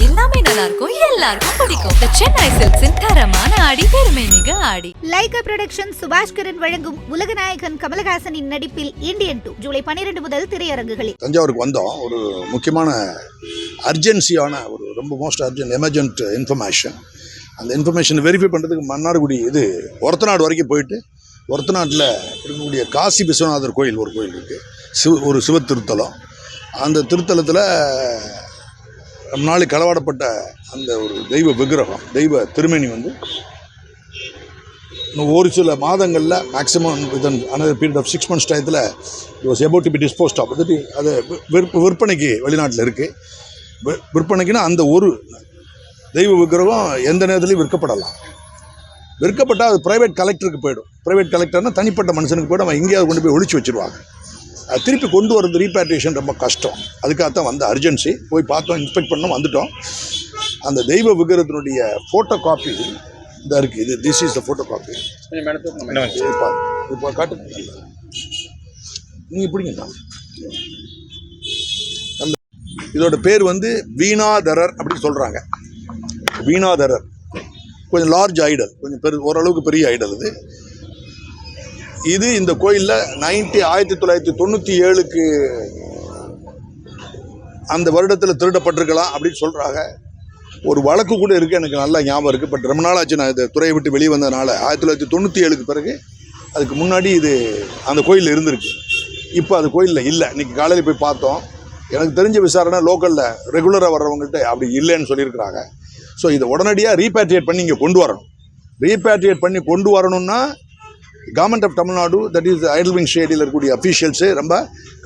எல்லாமே நல்லா இருக்கும் எல்லாருக்கும் பிடிக்கும். The சென்னை சில்க்ஸின் தரமான ஆடி பெருமை மிக ஆடி. லைகா புரொடக்ஷன் சுபாஷ்கரன் வழங்கும் உலகநாயகன் கமலஹாசனின் நடிப்பில் இந்தியன் டூ ஜூலை பன்னிரண்டு முதல் திரையரங்குகளில். தஞ்சாவூருக்கு வந்தோம். ஒரு முக்கியமான அர்ஜென்சியான ஒரு ரொம்ப மோஸ்ட் அர்ஜென்ட் எமர்ஜென்ட் இன்ஃபர்மேஷன் அந்த இன்ஃபர்மேஷன் வெரிஃபை பண்ணுறதுக்கு மன்னார்குடி இது ஒரத்தநாடு வரைக்கும் போயிட்டு ஒரத்தநாட்டில் இருக்கக்கூடிய காசி விஸ்வநாதர் கோயில் ஒரு கோயில் இருக்குது சிவ ஒரு சிவ திருத்தலம். அந்த திருத்தலத்தில் ரொம்ப நாள் களவாடப்பட்ட அந்த ஒரு தெய்வ விக்கிரகம் தெய்வ திருமேனி வந்து இன்னும் ஒரு சில மாதங்களில் maximum within another period of six months டயத்தில் was about to be disposed of அது அது விற்ப விற்பனைக்கு வெளிநாட்டில் இருக்குது விற்பனைக்குன்னா அந்த ஒரு தெய்வ விக்கிரகம் எந்த நேரத்துலையும் விற்கப்படலாம். விற்கப்பட்டால் அது ப்ரைவேட் கலெக்டருக்கு போயிடும். ப்ரைவேட் கலெக்டர்னா தனிப்பட்ட மனுஷனுக்கு போய்டும். அவன் எங்கேயாவது கொண்டு போய் ஒழிச்சு வச்சிருவாங்க. திருப்பி கொண்டு வரது ரீபேட்ரியேஷன் ரொம்ப கஷ்டம். அதுக்காகத்தான் வந்த அர்ஜென்சி போய் பார்த்தோம் இன்ஸ்பெக்ட் பண்ணோம் வந்துட்டோம். அந்த தெய்வ விக்கிரகத்தினுடைய ஃபோட்டோ காப்பி இந்த இருக்குது இது this is the photo copy இப்போ இப்போ காட்டு நீங்கள் பிடிங்கண்ணா அந்த இதோட பேர் வந்து வீணாதரர் அப்படின்னு சொல்கிறாங்க வீணாதரர். கொஞ்சம் லார்ஜ் ஐடல் கொஞ்சம் பெரு ஓரளவுக்கு பெரிய ஐடல் இது இது இந்த கோயிலில் நைன்டி ஆயிரத்தி தொள்ளாயிரத்தி தொண்ணூற்றி ஏழுக்கு அந்த வருடத்தில் திருடப்பட்டிருக்கலாம் அப்படின்னு சொல்கிறாங்க ஒரு வழக்கு கூட இருக்குது எனக்கு நல்லா ஞாபகம் இருக்குது பட் ரொம்ப நாள் ஆச்சு நான் இந்த துறையை விட்டு வெளியே வந்ததுனால. ஆயிரத்தி தொள்ளாயிரத்தி தொண்ணூற்றி ஏழுக்கு பிறகு அதுக்கு முன்னாடி இது அந்த கோயிலில் இருந்திருக்கு. இப்போ அது கோயிலில் இல்லை. இன்றைக்கி காலையில் போய் பார்த்தோம். எனக்கு தெரிஞ்ச விசாரணை லோக்கலில் ரெகுலராக வர்றவங்கள்ட்ட அப்படி இல்லைன்னு சொல்லியிருக்கிறாங்க. ஸோ இதை உடனடியாக ரீபேட்ரியேட் பண்ணி இங்கே கொண்டு வரணும். ரீபேட்ரியேட் பண்ணி கொண்டு வரணும்னா government of Tamil Nadu that is idol wing ஷேடியில் இருக்கக்கூடிய அஃபீஷியல்ஸு ரொம்ப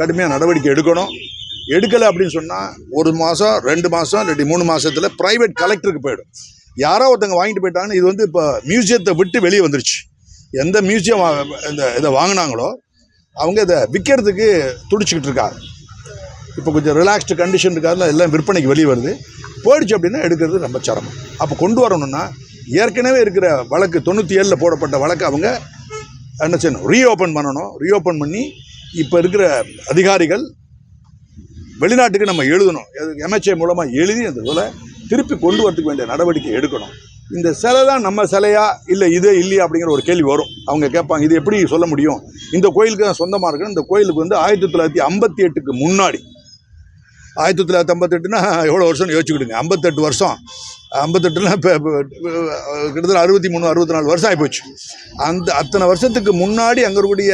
கடுமையாக நடவடிக்கை எடுக்கணும். எடுக்கலை அப்படின்னு சொன்னால் ஒரு மாதம் ரெண்டு மாதம் இல்லாட்டி மூணு மாதத்தில் ப்ரைவேட் கலெக்டருக்கு போயிடும். யாரோ ஒருத்தங்க வாங்கிட்டு போயிட்டாங்கன்னு இது வந்து இப்போ மியூசியத்தை விட்டு வெளியே வந்துருச்சு. எந்த மியூசியம் இந்த இதை வாங்கினாங்களோ அவங்க இதை விற்கிறதுக்கு துடிச்சிக்கிட்டு இருக்காங்க. இப்போ கொஞ்சம் ரிலாக்ஸ்டு கண்டிஷன் இருக்காதுல எல்லாம் விற்பனைக்கு வெளியே வருது. போயிடுச்சு அப்படின்னா எடுக்கிறது ரொம்ப சிரமம். அப்போ கொண்டு வரணும்னா ஏற்கனவே இருக்கிற வழக்கு தொண்ணூற்றி ஏழில் போடப்பட்ட வழக்கு அவங்க என்ன செய்யணும்? ரீஓப்பன் பண்ணணும். ரீஓப்பன் பண்ணி இப்போ இருக்கிற அதிகாரிகள் வெளிநாட்டுக்கு நம்ம எழுதணும். எம்எச்ஏ மூலமாக எழுதி அந்த இதில் திருப்பி கொண்டு வரதுக்கு வேண்டிய நடவடிக்கை எடுக்கணும். இந்த சிலை தான் நம்ம சிலையா? இல்லை இது இல்லையா அப்படிங்கிற ஒரு கேள்வி வரும். அவங்க கேட்பாங்க இது எப்படி சொல்ல முடியும்? இந்த கோயிலுக்கு தான் சொந்தமாக இருக்குன்னு இந்த கோயிலுக்கு வந்து ஆயிரத்தி தொள்ளாயிரத்தி ஐம்பத்தி எட்டுக்கு முன்னாடி ஆயிரத்தி தொள்ளாயிரத்தி ஐம்பத்தெட்டுனா எவ்வளோ வருஷம்னு யோசிச்சுக்கிடுங்க. ஐம்பத்தெட்டு வருஷம். ஐம்பத்தெட்டுனா இப்போ கிட்டத்தட்ட அறுபத்தி மூணு அறுபத்தி நாலு வருஷம் ஆகிப்போச்சு அந்த அத்தனை வருஷத்துக்கு முன்னாடி அங்கே இருக்கக்கூடிய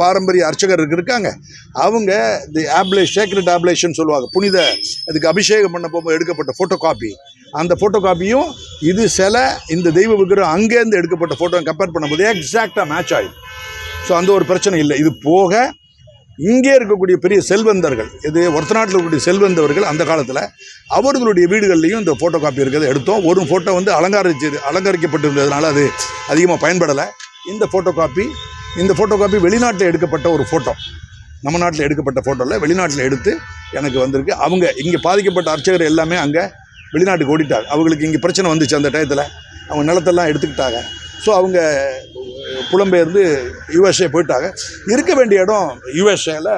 பாரம்பரிய அர்ச்சகர் இருக்காங்க. அவங்க தி ஆப்லே சேக்ரெட் ஆப்லேஷன் சொல்லுவாங்க. புனித அதுக்கு அபிஷேகம் பண்ண போகும்போது எடுக்கப்பட்ட ஃபோட்டோ காப்பி அந்த ஃபோட்டோ காப்பியும் இது சிலை இந்த தெய்வ விக்கிரம் அங்கேருந்து எடுக்கப்பட்ட ஃபோட்டோ கம்பேர் பண்ணும்போது எக்ஸாக்டாக மேட்ச் ஆகிடும் ஸோ அந்த ஒரு பிரச்சனை இல்லை. இது போக இங்கே இருக்கக்கூடிய பெரிய செல்வந்தர்கள் இது ஒருத்த நாட்டில் இருக்கக்கூடிய செல்வந்தவர்கள் அந்த காலத்தில் அவர்களுடைய வீடுகள்லையும் இந்த ஃபோட்டோ காப்பி இருக்கிறத எடுத்தோம். ஒரு ஃபோட்டோ வந்து அலங்காரிச்சு அலங்கரிக்கப்பட்டிருந்ததுனால அது அதிகமாக பயன்படலை. இந்த ஃபோட்டோ காப்பி இந்த ஃபோட்டோ காப்பி வெளிநாட்டில் எடுக்கப்பட்ட ஒரு ஃபோட்டோ நம்ம நாட்டில் எடுக்கப்பட்ட ஃபோட்டோவில் வெளிநாட்டில் எடுத்து எனக்கு வந்திருக்கு. அவங்க இங்கே பாதிக்கப்பட்ட அர்ச்சகர் எல்லாமே அங்கே வெளிநாட்டுக்கு ஓடிட்டார் அவங்களுக்கு இங்கே பிரச்சனை வந்துச்சு அந்த டயத்தில். அவங்க நிலத்தெல்லாம் எடுத்துக்கிட்டாங்க. ஸோ அவங்க புலம்பெயர்ந்து யுஎஸ்ஏ போயிட்டாங்க. இருக்க வேண்டிய இடம் யுஎஸ்ஏல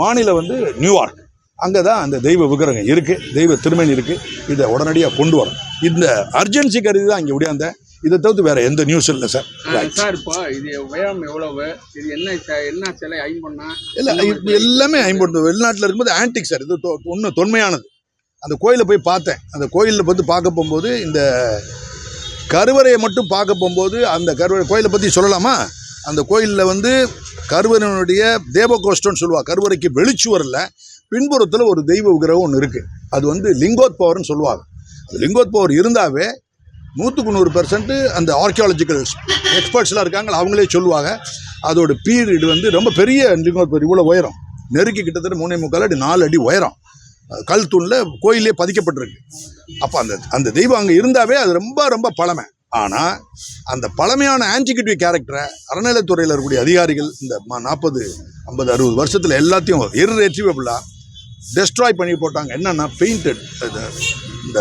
மாநிலம் வந்து நியூயார்க். அங்கே தான் அந்த தெய்வ விக்கிரகம் இருக்குது தெய்வ திருமணி இருக்குது இதை உடனடியாக கொண்டு வரணும். இந்த அர்ஜென்சி கருதி தான் இங்கே முடியாந்தேன் இதை தவிர்த்து வேறு எந்த நியூஸ் இல்லை சார் சார் இப்போ இது உயரம் எவ்வளவு? இது என்ன என்ன சிலை ஐம்பொண்ணா இல்லை எல்லாமே ஐம்பது வெளிநாட்டில் இருக்கும்போது ஆன்டிக் சார் இது ஒன்று தொன்மையானது. அந்த கோயிலை போய் பார்த்தேன். அந்த கோயிலில் வந்து பார்க்க போகும்போது இந்த கருவறையை மட்டும் பார்க்க போகும்போது அந்த கருவறை கோயிலை பற்றி சொல்லலாமா? அந்த கோயிலில் வந்து கருவறையினுடைய தேவகோஷ்டம்னு சொல்லுவாள் கருவறைக்கு வெளிச்சுவரில் பின்புறத்தில் ஒரு தெய்வ விக்கிரகம் ஒன்று இருக்குது அது வந்து லிங்கோத்பவர்னு சொல்லுவாங்க. அது லிங்கோத்பவர் இருந்தாவே நூற்றுக்கு நூறு பெர்சன்ட்டு அந்த ஆர்கியாலஜிக்கல் எக்ஸ்பர்ட்ஸ்லாம் இருக்காங்க அவங்களே சொல்லுவாங்க. அதோட பீரியட் வந்து ரொம்ப பெரிய லிங்கோத்பவர் இவ்வளோ உயரம். நெருக்கி கிட்டத்தட்ட மூணே முக்கால் அடி நாலு அடி உயரம். கல் தூணில் கோயிலே பதிக்கப்பட்டிருக்கு. அப்போ அந்த அந்த தெய்வம் அங்கே இருந்தாவே அது ரொம்ப ரொம்ப பழமை. ஆனால் அந்த பழமையான ஆன்டிகிட்டி கேரக்டரை அறநிலைத்துறையில் இருக்கக்கூடிய அதிகாரிகள் இந்த நாற்பது ஐம்பது அறுபது வருஷத்தில் எல்லாத்தையும் இர்ரெட்ரிவபிளாக டெஸ்ட்ராய் பண்ணி போட்டாங்க. என்னென்னா பெயிண்டட் இந்த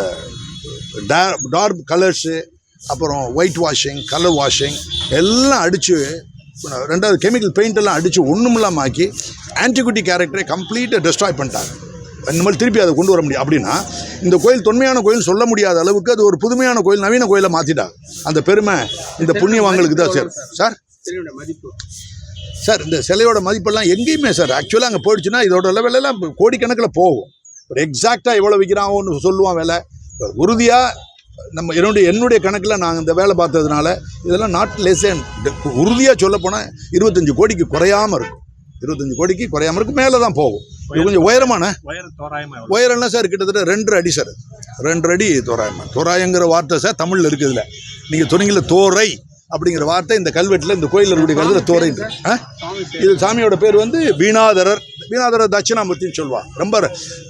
டார்க் கலர்ஸு அப்புறம் ஒயிட் வாஷிங் கலர் வாஷிங் எல்லாம் அடித்து ரெண்டாவது கெமிக்கல் பெயிண்ட் எல்லாம் அடித்து ஒன்றுமில்லாம ஆக்கி ஆன்டிகுட்டி கேரக்டரை கம்ப்ளீட்டாக டெஸ்ட்ராய் பண்ணிட்டாங்க. இந்த மாதிரி திருப்பி அதை கொண்டு வர முடியும். அப்படின்னா இந்த கோயில் தொன்மையான கோயில் சொல்ல முடியாத அளவுக்கு அது ஒரு புதுமையான கோயில் நவீன கோயிலை மாற்றிட்டாங்க அந்த பெருமை இந்த புண்ணியவாங்களுக்கு தான் சார்? சார் சார் இந்த சிலையோட மதிப்பெல்லாம் எங்கேயுமே சார் ஆக்சுவலாக அங்கே போயிடுச்சுன்னா இதோட லெவலெல்லாம் கோடிக்கணக்கில் போகும். ஒரு எக்ஸாக்டாக எவ்வளோ விற்கிறாங்கன்னு சொல்லுவான் விலை. உறுதியாக நம்ம என்னுடைய என்னுடைய கணக்கில் நாங்கள் இந்த வேலை பார்த்ததுனால இதெல்லாம் நாட் லெஸ் உறுதியாக சொல்லப்போனால் இருபத்தஞ்சு கோடிக்கு குறையாமல் இருக்கும். இருபத்தஞ்சு கோடிக்கு குறையாமல் இருக்கும். மேலே தான் போகும். இது கொஞ்சம் உயரமான. உயரம் தோராயமா எவ்வளவு? உயரம்லாம் சார் கிட்டத்தட்ட ரெண்டு அடி சார். ரெண்டு அடி தோராயமாக தோராயங்கிற வார்த்தை சார் தமிழில் இருக்குதுல நீங்கள் சொன்னீங்கல்ல தோரை அப்படிங்கிற வார்த்தை இந்த கல்வெட்டில் இந்த கோயிலில் இருக்கக்கூடிய கல்வெட்டில் தோரை இது சாமியோட பேர் வந்து வீணாதரர். வீணாதரர் தட்சிணாமூர்த்தின்னு சொல்லுவாங்க. ரொம்ப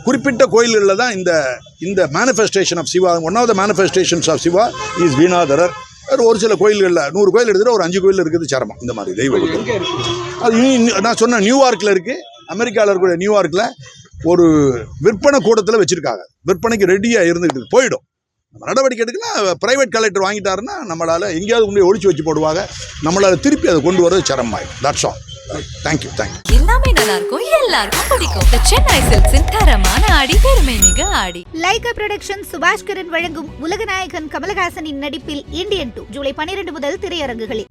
குறிப்பிட்ட கோயில்களில் தான் இந்த இந்த manifestation of Shiva one of the manifestations of Shiva is வீணாதரர். அது ஒரு சில கோயில்களில் நூறு கோயில் எடுத்துகிட்டு ஒரு அஞ்சு கோயில் இருக்குது சரமம் இந்த மாதிரி தெய்வ கோயில் எங்க இருக்கு? அது நான் சொன்ன நியூயார்க்கில் இருக்குது அமெரிக்காவில் இருக்கக்கூடிய நியூயார்க்கில் ஒரு விற்பனை கூடத்தில் வச்சுருக்காங்க. விற்பனைக்கு ரெடியாக இருந்துகிட்டு இருக்கு. போயிடும். நம்ம நடவடிக்கை எடுக்கலாம் ப்ரைவேட் கலெக்டர் வாங்கிட்டாருன்னா நம்மளால் எங்கேயாவது கொண்டு போய் ஒழிச்சு வச்சு போடுவாங்க. நம்மளால் திருப்பி அதை கொண்டு வரது சிரமமாயிடும். That's all thank you thank you எல்லாமே நல்லா இருக்கும் எல்லாருக்கும் பிடிக்கும். சென்னை சில்க்ஸின் தரமான ஆடி பெருமை மிக ஆடி. லைகா புரொடக்ஷன் சுபாஷ்கரன் வழங்கும் உலகநாயகன் கமலஹாசனின் நடிப்பில் இந்தியன் டூ ஜூலை பனிரெண்டு முதல் திரையரங்குகளில்.